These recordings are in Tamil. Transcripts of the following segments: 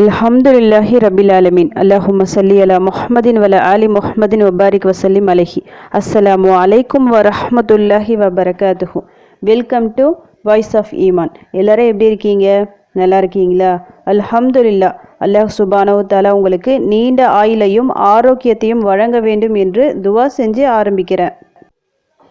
அல்ஹம்துலில்லாஹி ரபில் ஆலமீன். அல்லாஹும் சல்லி அலா முஹமதின் வல ஆலி முஹம்மதின் வபாரிக் வசல்லிம் அலஹி. அஸ்ஸலாமு அலைக்கும் வரஹ்மத்துல்லாஹி வபரகாத்துஹு. வெல்கம் டு வாய்ஸ் ஆஃப் ஈமான். எல்லாரும் எப்படி இருக்கீங்க? நல்லா இருக்கீங்களா? அல்ஹம்துலில்லா. அல்லாஹ் சுபானவு தாலா உங்களுக்கு நீண்ட ஆயுளையும் ஆரோக்கியத்தையும் வழங்க வேண்டும் என்று துவா செஞ்சு ஆரம்பிக்கிறேன்.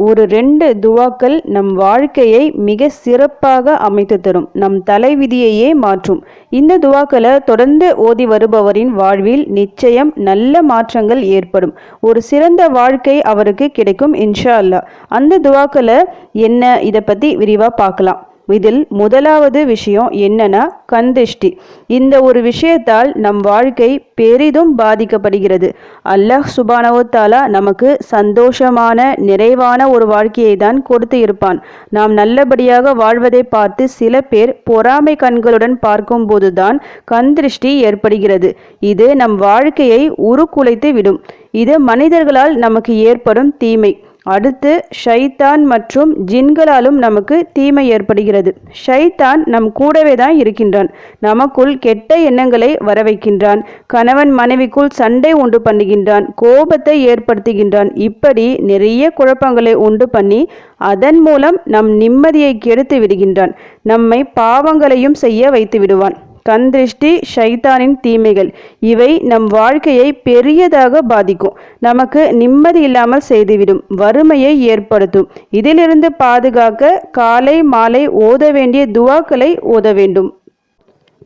ஒரு ரெண்டு துவாக்கள் நம் வாழ்க்கையை மிக சிறப்பாக அமைத்து தரும். நம் தலைவிதியையே மாற்றும். இந்த துவாக்களை தொடர்ந்து ஓதி வருபவரின் வாழ்வில் நிச்சயம் நல்ல மாற்றங்கள் ஏற்படும். ஒரு சிறந்த வாழ்க்கை அவருக்கு கிடைக்கும் இன்ஷா அல்லாஹ். அந்த துவாக்களை என்ன? இதை பற்றி விரிவாக பார்க்கலாம். இதில் முதலாவது விஷயம் என்னன்னா கந்திஷ்டி. இந்த ஒரு விஷயத்தால் நம் வாழ்க்கை பெரிதும் பாதிக்கப்படுகிறது. அல்லாஹ் சுபானவத்தாலா நமக்கு சந்தோஷமான நிறைவான ஒரு வாழ்க்கையை தான் கொடுத்து இருப்பான். நாம் நல்லபடியாக வாழ்வதை பார்த்து சில பேர் பொறாமை கண்களுடன் பார்க்கும்போதுதான் கந்திருஷ்டி ஏற்படுகிறது. இது நம் வாழ்க்கையை உருக்குலைத்து விடும். இது மனிதர்களால் நமக்கு ஏற்படும் தீமை. அடுத்து ஷைத்தான் மற்றும் ஜின்களாலும் நமக்கு தீமை ஏற்படுகிறது. ஷைத்தான் நம் கூடவே தான் இருக்கின்றான். நமக்குள் கெட்ட எண்ணங்களை வர வைக்கின்றான் கணவன் மனைவிக்குள் சண்டை உண்டு பண்ணுகின்றான். கோபத்தை ஏற்படுத்துகின்றான். இப்படி நிறைய குழப்பங்களை உண்டு பண்ணி அதன் மூலம் நம் நிம்மதியை கெடுத்து விடுகின்றான். நம்மை பாவங்களையும் செய்ய வைத்து விடுவான். கந்திருஷ்டி ஷைத்தானின் தீமைகள். இவை நம் வாழ்க்கையை பெரியதாக பாதிக்கும். நமக்கு நிம்மதி இல்லாமல் செய்துவிடும். வறுமையை ஏற்படுத்தும். இதிலிருந்து பாதுகாக்க காலை மாலை ஓத வேண்டிய துவாக்களை ஓத வேண்டும்.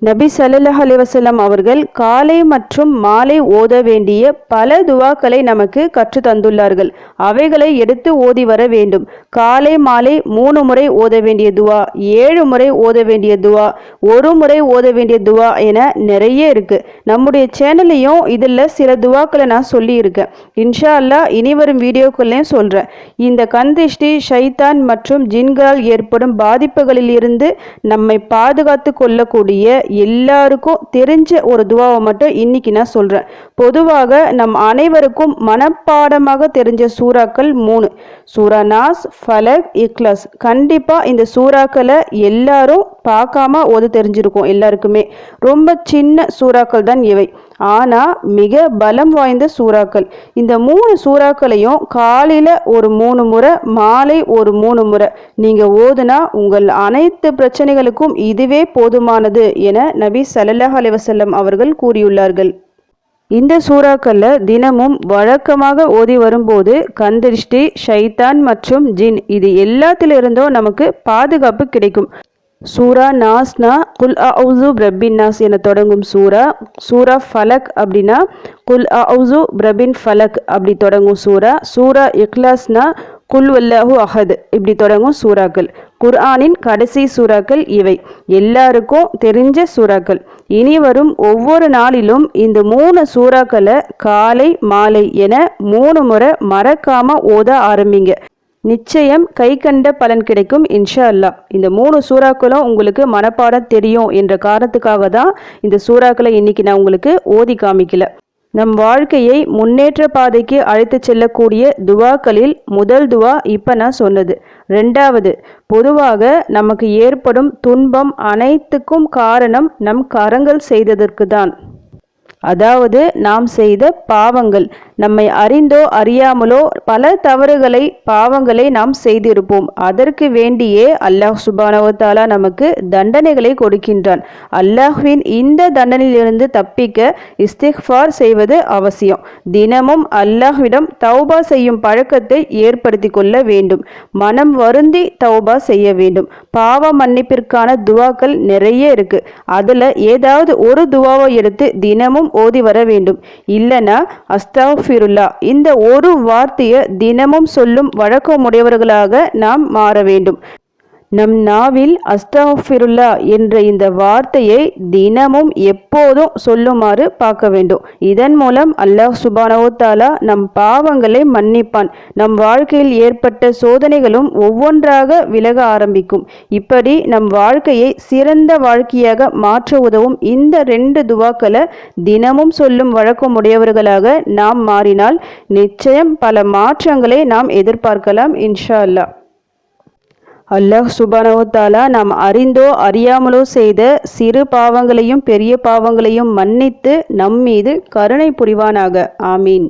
நபி சல்லாஹ் அலிவசல்லம் அவர்கள் காலை மற்றும் மாலை ஓத வேண்டிய பல துவாக்களை நமக்கு கற்று தந்துள்ளார்கள். அவைகளை எடுத்து ஓதி வர வேண்டும். காலை மாலை மூணு முறை ஓத வேண்டிய துவா ஏழு முறை ஓத வேண்டிய துவா ஒரு முறை ஓத வேண்டிய துவா என நிறைய இருக்கு. நம்முடைய சேனல்லையும் இதில் சில துவாக்களை நான் சொல்லியிருக்கேன். இன்ஷா அல்லா இனி வரும் வீடியோக்கள்லையும் சொல்கிறேன் இந்த கந்திஷ்டி ஷைத்தான் மற்றும் ஜின்களால் ஏற்படும் பாதிப்புகளில் இருந்து நம்மை பாதுகாத்து கொள்ளக்கூடிய எல்லாருக்கும் தெரிஞ்ச ஒரு துவாவை மட்டும் இன்னைக்கு நான் சொல்கிறேன் பொதுவாக நம் அனைவருக்கும் மனப்பாடமாக தெரிஞ்ச சூறாக்கள் மூணு. சூரா நாஸ் ஃபலக் இக்லஸ். கண்டிப்பாக இந்த சூறாக்களை எல்லாரும் பார்க்காம ஓத தெரிஞ்சிருக்கும் எல்லாருக்குமே. ரொம்ப சின்ன சூறாக்கள் தான் இவை. ஆனால் மிக பலம் வாய்ந்த சூறாக்கள். இந்த மூணு சூறாக்களையும் காலையில் ஒரு மூணு முறை மாலை ஒரு மூணு முறை. நீங்கள் ஓதுனா உங்கள் அனைத்து பிரச்சனைகளுக்கும் இதுவே போதுமானது என நபி சல்லல்லாஹ் அலைவசல்லம் அவர்கள் கூறியுள்ளார்கள். இந்த சூறாக்களில் தினமும் வழக்கமாக ஓதி வரும்போது கந்திருஷ்டி ஷைத்தான் மற்றும் ஜின் இது எல்லாத்திலிருந்தும் நமக்கு பாதுகாப்பு கிடைக்கும். சூரா நாஸ்னா குல் அவுசு பிரபின் நாஸ் என தொடங்கும் சூரா சூரா ஃபலக் அப்படின்னா குல் அவுசு பிரபின் ஃபலக் அப்படி தொடங்கும் சூரா சூரா இக்லாஸ்னா குல் வல்லாஹு அஹத் இப்படி தொடங்கும் சூறாக்கள். குர்ஆனின் கடைசி சூறாக்கள் இவை. எல்லாருக்கும் தெரிஞ்ச சூறாக்கள். இனி வரும் ஒவ்வொரு நாளிலும் இந்த மூணு சூறாக்களை காலை மாலை என மூணு முறை மறக்காம ஓத ஆரம்பிங்க. நிச்சயம் கை கண்ட பலன் கிடைக்கும் இன்ஷா அல்லா இந்த மூணு சூறாக்களும் உங்களுக்கு மனப்பாட தெரியும் என்ற காரணத்துக்காக தான் இந்த சூறாக்களை இன்னைக்கு நான் உங்களுக்கு ஓதி காமிக்கல. நம் வாழ்க்கையை முன்னேற்ற பாதைக்கு அழைத்து செல்லக்கூடிய துவாக்களில் முதல் துவா இப்போ நான் சொன்னது. ரெண்டாவது பொதுவாக நமக்கு ஏற்படும் துன்பம் அனைத்துக்கும் காரணம் நம் கரங்கள் செய்ததற்கு தான் அதாவது நாம் செய்த பாவங்கள் நம்மை அறிந்தோ அறியாமலோ பல தவறுகளை பாவங்களை நாம் செய்திருப்போம். அதற்கு வேண்டியே அல்லாஹ் சுபானவத்தாலா நமக்கு தண்டனைகளை கொடுக்கின்றான். அல்லாஹ்வின் இந்த தண்டனையிலிருந்து தப்பிக்க இஸ்திஃபார் செய்வது அவசியம். தினமும் அல்லாஹ்விடம் தௌபா செய்யும் பழக்கத்தை ஏற்படுத்தி கொள்ள வேண்டும். மனம் வருந்தி தௌபா செய்ய வேண்டும். பாவ மன்னிப்பிற்கான துவாக்கள் நிறைய இருக்கு. அதில் ஏதாவது ஒரு துவாவை எடுத்து தினமும் ஓதி வர வேண்டும். இல்லைன்னா அஸ்தாஃபிருல்லா இந்த ஒரு வார்த்தையை தினமும் சொல்லும் வழக்கமுடையவர்களாக நாம் மாற வேண்டும். நம் நாவில் அஸ்தாஃபிருல்லா என்ற இந்த வார்த்தையை தினமும் எப்போதும் சொல்லுமாறு பார்க்க வேண்டும். இதன் மூலம் அல்லாஹ் சுபானவோத்தாலா நம் பாவங்களை மன்னிப்பான். நம் வாழ்க்கையில் ஏற்பட்ட சோதனைகளும் ஒவ்வொன்றாக விலக ஆரம்பிக்கும். இப்படி நம் வாழ்க்கையை சிறந்த வாழ்க்கையாக மாற்ற உதவும் இந்த ரெண்டு துவாக்களை தினமும் சொல்லும் வழக்கமுடையவர்களாக நாம் மாறினால் நிச்சயம் பல மாற்றங்களை நாம் எதிர்பார்க்கலாம் இன்ஷா அல்லாஹ். அல்லாஹ் சுபானவத்தாலா நாம் அறிந்தோ அறியாமலோ செய்த சிறு பாவங்களையும் பெரிய பாவங்களையும் மன்னித்து நம்மீது கருணை புரிவானாக. ஆமீன்.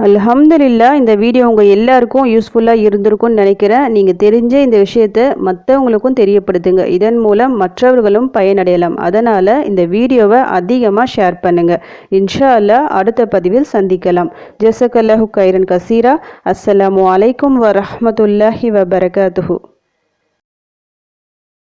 அல்ஹம்துலில்லா இந்த வீடியோ உங்கள் எல்லாருக்கும் யூஸ்ஃபுல்லாக இருந்திருக்கும்னு நினைக்கிறேன். நீங்கள் தெரிஞ்ச இந்த விஷயத்தை மற்றவங்களுக்கும் தெரியப்படுத்துங்க. இதன் மூலம் மற்றவர்களும் பயனடையலாம். அதனால் இந்த வீடியோவை அதிகமாக ஷேர் பண்ணுங்கள் இன்ஷா அல்லா அடுத்த பதிவில் சந்திக்கலாம். ஜெசக் அல்லாஹு கைரன் கசீரா. அஸ்ஸலாமு அலைக்கும் வரமத்துல்லாஹி வபரகாத்துஹூ.